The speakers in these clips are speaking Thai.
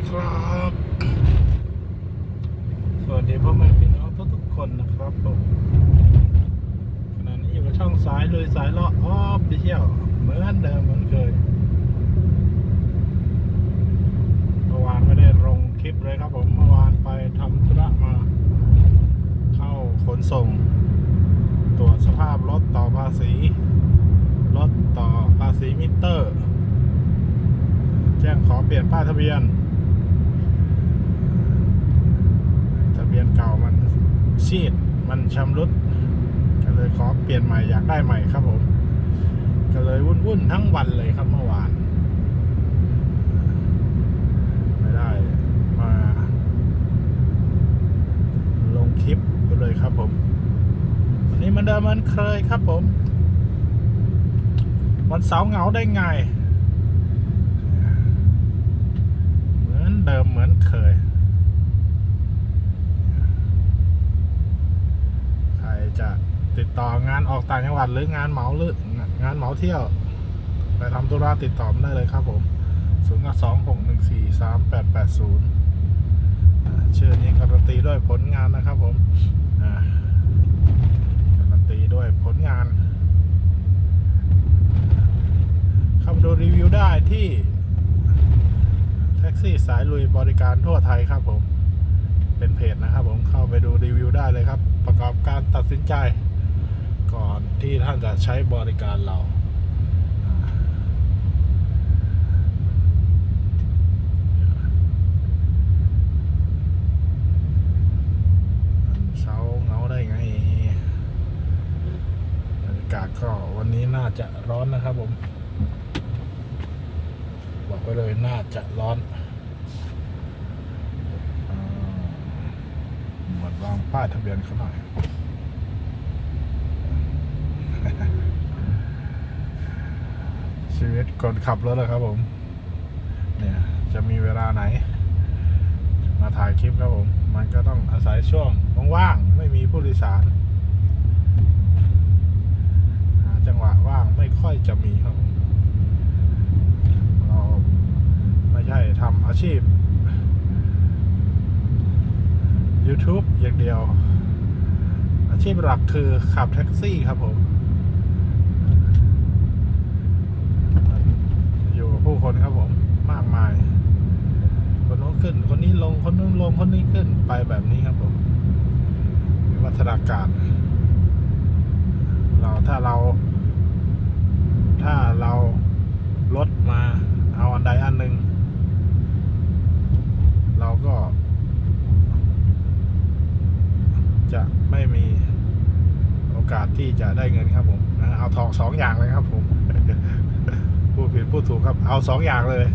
ดีครับ สวัสดีพ่อแม่พี่น้องทุกๆคนนะครับผมขณะนี้อยู่กับช่องสายเลยสายเลาะออฟฟิเชียลเหมือนเดิมเหมือนเคยเมื่อวานไม่ได้ลงคลิปเลยครับผมเมื่อวานไปทำธุระมา เข้าขนส่ง ตรวจสภาพรถต่อภาษีรถต่อภาษีมิเตอร์ แจ้งขอเปลี่ยนป้ายทะเบียน ทะเบียนเก่ามัน ซีดมันชำรุด ก็เลยขอเปลี่ยนใหม่อยากได้ใหม่ครับผม ก็เลยวุ่นๆทั้งวันเลยครับเมื่อวาน ไม่ได้มา ลงคลิปก็เลยครับผม วันนี้มันเดิมมันเคยครับผม วันเสาร์เหงาได้ไง เหมือนเดิมเหมือนเคย ใครจะ ติดต่องานออกต่างจังหวัดหรืองานเหมาหรืองานเหมาเที่ยว ไปทำธุระติดต่อมาได้เลยครับผม0 2 6 1 4 3 8 8 0อ่าชื่อนี้การันตีด้วยผลงานนะครับผมการันตีด้วยผลงาน เข้ามาดูรีวิวได้ที่ แท็กซี่สายลุยบริการทั่วไทยครับผม เป็นเพจนะครับผมเข้าไปดูรีวิวได้เลยครับ ประกอบการตัดสินใจ ก่อนที่ท่านจะใช้บริการเราเช้าเงาได้ไงบรรยากาศก็วันนี้น่าจะร้อนนะครับผม บอกไว้เลยน่าจะร้อนเหมือนวางป้ายทะเบียนเขาหน่อย ชีวิตคนขับรถนะครับผม เนี่ยจะมีเวลาไหน มาถ่ายคลิปครับผม มันก็ต้องอาศัยช่วงว่างๆไม่มีผู้โดยสารหาจังหวะว่างไม่ค่อยจะมีครับผมเราไม่ใช่ทำอาชีพ YouTube อย่างเดียว อาชีพหลักคือขับแท็กซี่ครับผม อยู่กับ ผู้คนครับผมมากมาย คนโน้นขึ้น คนนี้ลงคนนู้นลงคนนี้ขึ้นไปแบบนี้ครับผมวิวัฒนาการ เราถ้าเรา ถ้าเราลดมาเอาอันใดอันหนึ่งเราก็ จะไม่มีโอกาสที่จะได้เงินครับผม เอาทองสองอย่างเลยครับผม พูดผิดพูดถูกครับ เอาสองอย่างเลย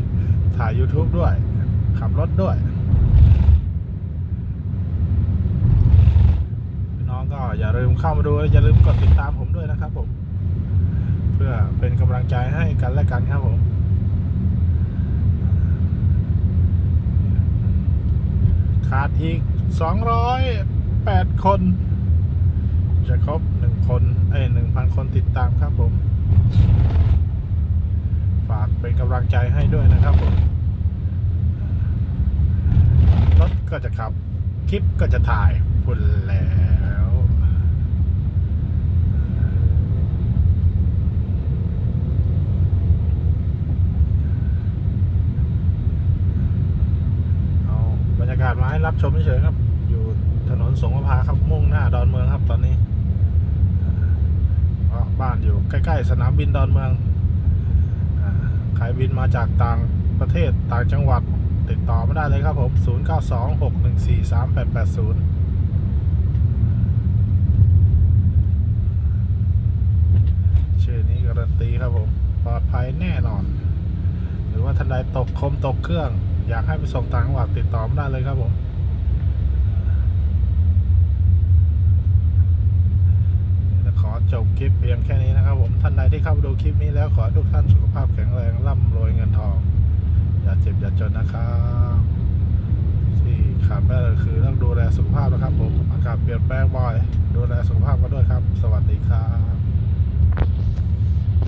ถ่าย YouTube ด้วย ขับรถด้วย น้องก็อย่าลืมเข้ามาดูและอย่าลืมกดติดตามผมด้วยนะครับผม เพื่อเป็นกำลังใจให้กันและกันครับผมขาดอีก 208 คน จะครบ 1 คน เอ้ย1,000 คนติดตามครับผมำลังใจให้ด้วยนะครับผมรถก็จะขับ คลิปก็จะถ่ายพุ่นแล้วเอาบรรยากาศมาให้รับชมเฉยๆครับ อยู่ถนนสงขลาครับ มุ่งหน้าดอนเมืองครับตอนนี้เพราะบ้านอยู่ใกล้ ๆ สนามบินดอนเมือง อ่าใครบินมาจากต่างประเทศต่างจังหวัดติดต่อมาได้เลยครับผม 0926143880ชื่อนี้การันตีครับผม ปลอดภัยแน่นอน หรือว่าท่านใดตกคมตกเครื่อง อยากให้ไปส่งต่างจังหวัดติดต่อมาได้เลยครับผมนี่ขอ จบคลิปเพียงแค่นี้นะครับ ผมท่านใดที่เข้ามาดูคลิปนี้แล้วขอทุกท่านสุขภาพแข็งแรงร่ำรวยเงินทอง อย่าเจ็บอย่าจนนะครับที่ขาดไม่ได้คือต้องดูแลสุขภาพนะครับ ผมอากาศเปลี่ยนแปลงบ่อย ดูแลสุขภาพกันด้วยครับ สวัสดีครับ